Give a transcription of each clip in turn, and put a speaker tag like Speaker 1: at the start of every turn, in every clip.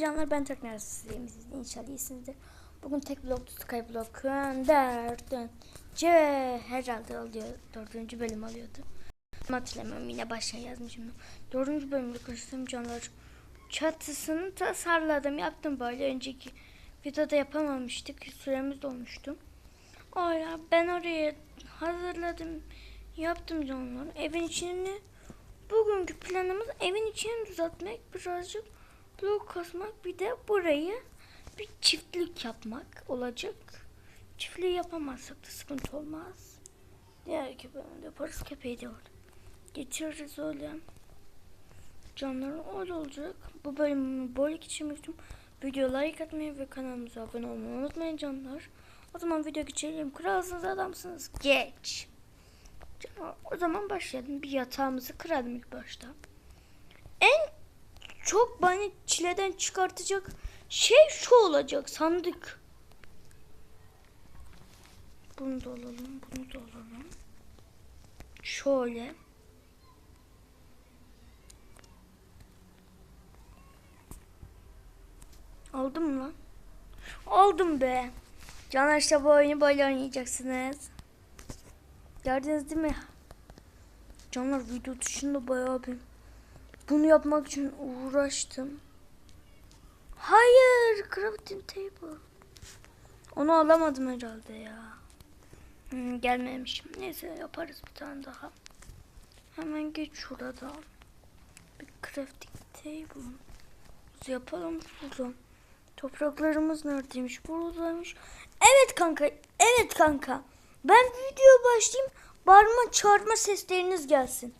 Speaker 1: Canlar ben tekrar sizleyim siz inşallah iyisinizdir. Bugün tek blok Skyblock'un dördüncü herhalde oluyor. Dördüncü bölüm oluyordu. Hatırlamıyorum yine başa yazmışım. Dördüncü bölümde kostüm canlar çatısını tasarladım yaptım böyle önceki videoda yapamamıştık süremiz dolmuştu. Oraya ben oraya hazırladım yaptım canlar evin içini bugünkü planımız evin içini düzeltmek birazcık blok kasmak bir de burayı bir çiftlik yapmak olacak. Çiftliği yapamazsak da sıkıntı olmaz. Diğer köpeğimi de yaparız. Köpeği de var. Getiririz öyle. Canların öyle olacak. Bu bölümü böyle geçirmiştim. Video like atmayı ve kanalımıza abone olmayı unutmayın canlar. O zaman video geçelim. Kralsınız adamsınız. Geç. Canlar, o zaman başlayalım. Bir yatağımızı kıralım ilk başta. En çok beni çileden çıkartacak şey şu olacak sandık. Bunu da alalım, bunu da alalım. Şöyle. Aldım lan? Aldım be. Can işte bu oyunu böyle oynayacaksınız. Gördünüz değil mi? Canlar video dışında bayağı bir bunu yapmak için uğraştım. Hayır, crafting table. Onu alamadım herhalde ya. Hmm, gelmemişim. Neyse yaparız bir tane daha. Hemen geç şurada. Bir crafting table. Biz yapalım şuradan. Topraklarımız neredeymiş? Buradaymış. Evet kanka. Evet kanka. Ben video başlayayım. Bağırma çağırma sesleriniz gelsin.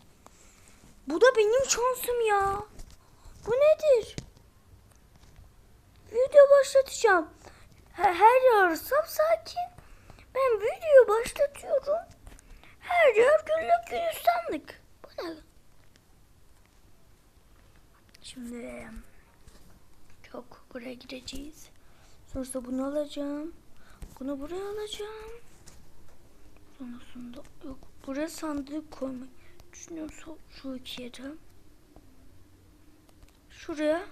Speaker 1: Bu da benim şansım ya. Bu nedir? Video başlatacağım. Her, her yer sakin. Ben video başlatıyorum. Her yer güllük gülistanlık. Bu ne? Şimdi çok buraya gireceğiz. Sonrasında bunu alacağım. Bunu buraya alacağım. Sonrasında yok. Buraya sandık koymayı düşünüyorum şu, şu iki yere. Şuraya.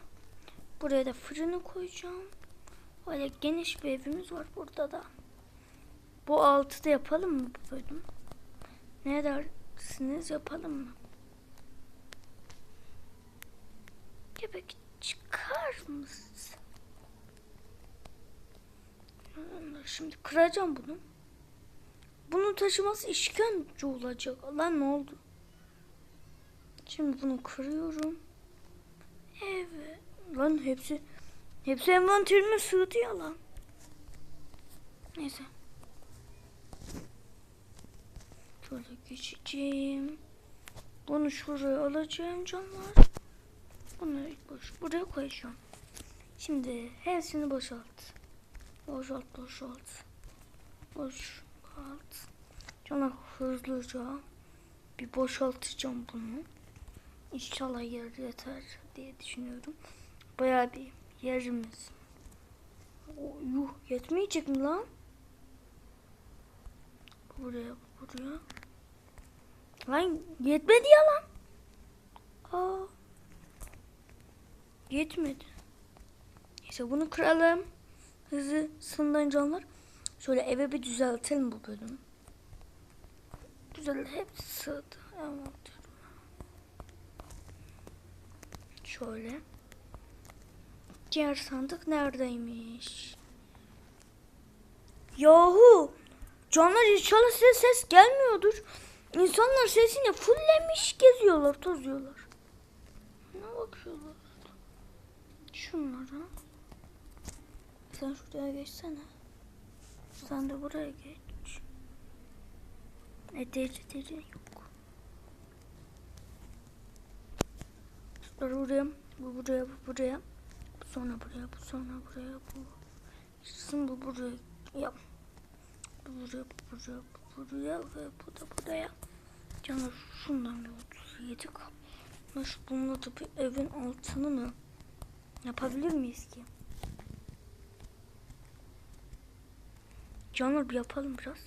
Speaker 1: Buraya da fırını koyacağım. Böyle geniş bir evimiz var burada da. Bu altı da yapalım mı bu bölüm? Ne dersiniz yapalım mı? Köpek çıkar mısın? Şimdi kıracağım bunu. Bunu taşıması işkence olacak. Lan ne oldu? Şimdi bunu kırıyorum. Evet. Lan hepsi hepsi envanterime sığdı ya lan. Neyse. Şöyle geçeceğim. Bunu şuraya alacağım canlar. Bunu baş buraya koyacağım. Şimdi hepsini boşalt. Boşalt boşalt. Boşalt. Canlar hızlıca bir boşaltacağım bunu. İnşallah yer yeter diye düşünüyorum. Bayağı bir yerimiz. O, yuh yetmeyecek mi lan? Buraya buraya. Lan yetmedi ya lan. Aa. Yetmedi. Neyse bunu kıralım. Hızlı sından canlar. Şöyle eve bir düzeltelim bu bölüm. Güzel hepsi sığdı. Evet. Şöyle. Diğer sandık neredeymiş? Yahu! Canlar inşallah size ses gelmiyordur. İnsanlar sesini fullemiş geziyorlar, tozuyorlar. Ne bakıyorlar? Şunlara. Sen şuraya geçsene. Sen de buraya geç. Ne deri deri yok. Şunları buraya, bu buraya, bu buraya. Bu sonra buraya, bu sonra buraya, bu. Şimdi bu buraya. Yap. Bu buraya, bu buraya, bu buraya ve bu da buraya. Canım şundan bir 37 kapmış. Bununla da bir evin altını mı yapabilir miyiz ki? Canlar bir yapalım biraz.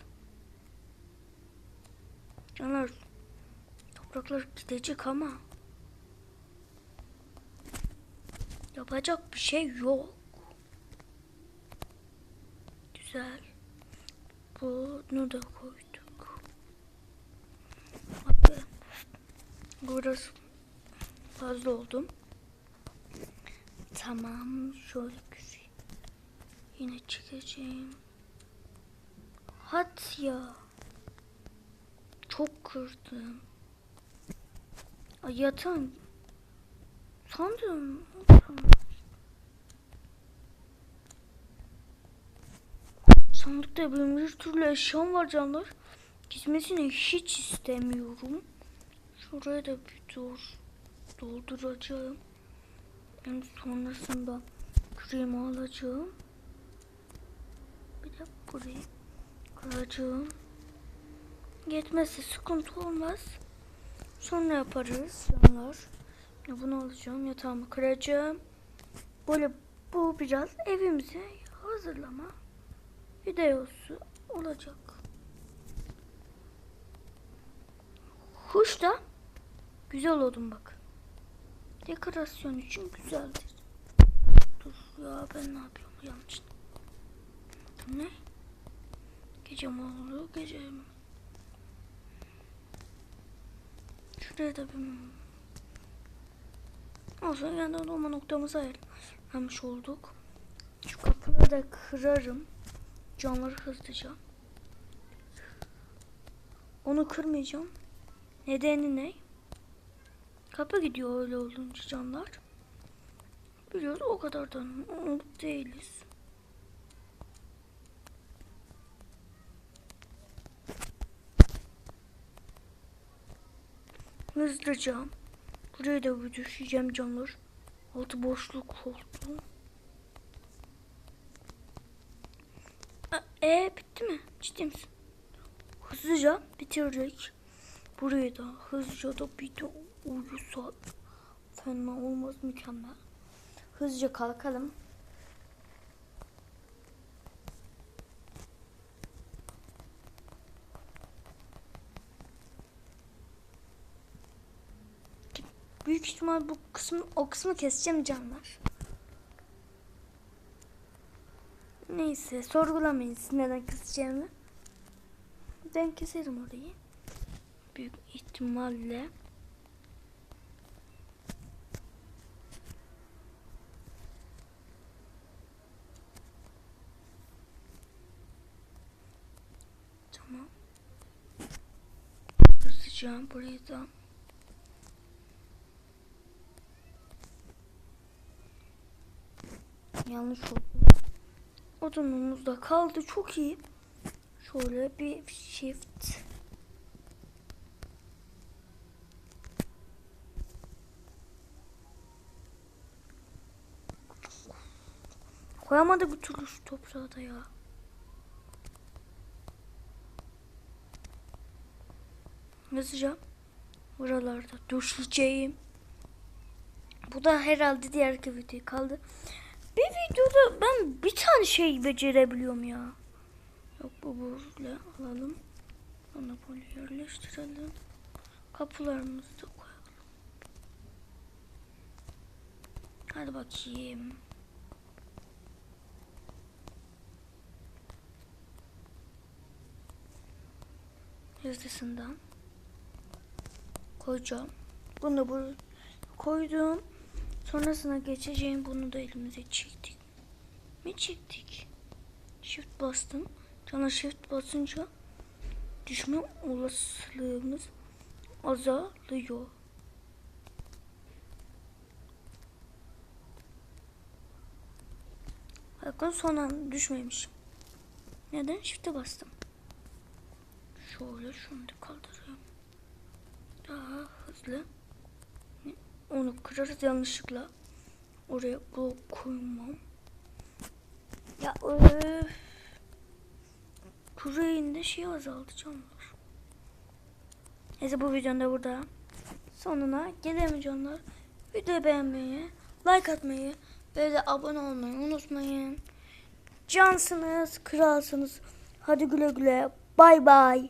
Speaker 1: Canlar topraklar gidecek ama Yapacak bir şey yok. Güzel. Bunu da koyduk. Abi. Burası fazla oldum. Tamam. Şöyle güzel. Yine çekeceğim. Hat ya. Çok kırdım. Ay yatağım. Sandım. Sandıkta benim bir türlü eşyam var canlar. Gitmesini hiç istemiyorum. Şuraya da bir dur. Dolduracağım. Hem sonrasında kremi alacağım. Bir de burayı kıracağım. Yetmezse sıkıntı olmaz. Sonra yaparız canlar. Ya Bunu alacağım. Yatağımı kıracağım. Böyle bu biraz evimize hazırlama videosu olacak. Kuş da güzel oldum bak. Dekorasyon için güzeldir. Dur ya ben ne yapıyorum yanlış. Ne? Gece mi oldu? Gece mi? Şuraya da bir Olsun yandan olma noktamızı ayarlamış olduk. Şu kapıları da kırarım. Camları hızlıca. Onu kırmayacağım. Nedeni ne? Kapı gidiyor öyle olunca canlar. Biliyoruz o kadar da umut değiliz. Hızlıca. Buraya da düşeceğim canlar. Altı boşluk oldu. E bitti mi? Ciddi misin? Hızlıca bitirdik. Burayı da hızlıca da bir de. Fena olmaz mükemmel. Hızlıca kalkalım. Büyük ihtimal bu kısmı o kısmı keseceğim canlar. Neyse sorgulamayın neden keseceğimi. Ben keserim orayı. Büyük ihtimalle. Tamam. Hızlıca burayı da yanlış oldu. Odunumuz da kaldı. Çok iyi. Şöyle bir shift. Koyamadı bir türlü şu toprağı da ya. Hızlıca buralarda düşeceğim. Bu da herhalde diğer iki video kaldı. Bir videoda ben bir tane şey becerebiliyorum ya. Yok bu böyle alalım. Onu böyle yerleştirelim. Kapılarımızı da koyalım. Hadi bakayım. Hızlısından koyacağım. Bunu da koydum. Sonrasına geçeceğim. Bunu da elimize çektik. Mi çektik? Shift bastım. Sana shift basınca düşme olasılığımız azalıyor. Bakın son an düşmemişim. Neden? Shift'e bastım. Şöyle şunu da kaldırıyorum. Daha hızlı. Onu kırarız yanlışlıkla. Oraya blok koymam. Ya öf. Kureyin şey azaldı canlar. Neyse bu videonun da burada sonuna gelelim canlar. Videoyu beğenmeyi, like atmayı ve de abone olmayı unutmayın. Cansınız, kralsınız. Hadi güle güle. Bay bay.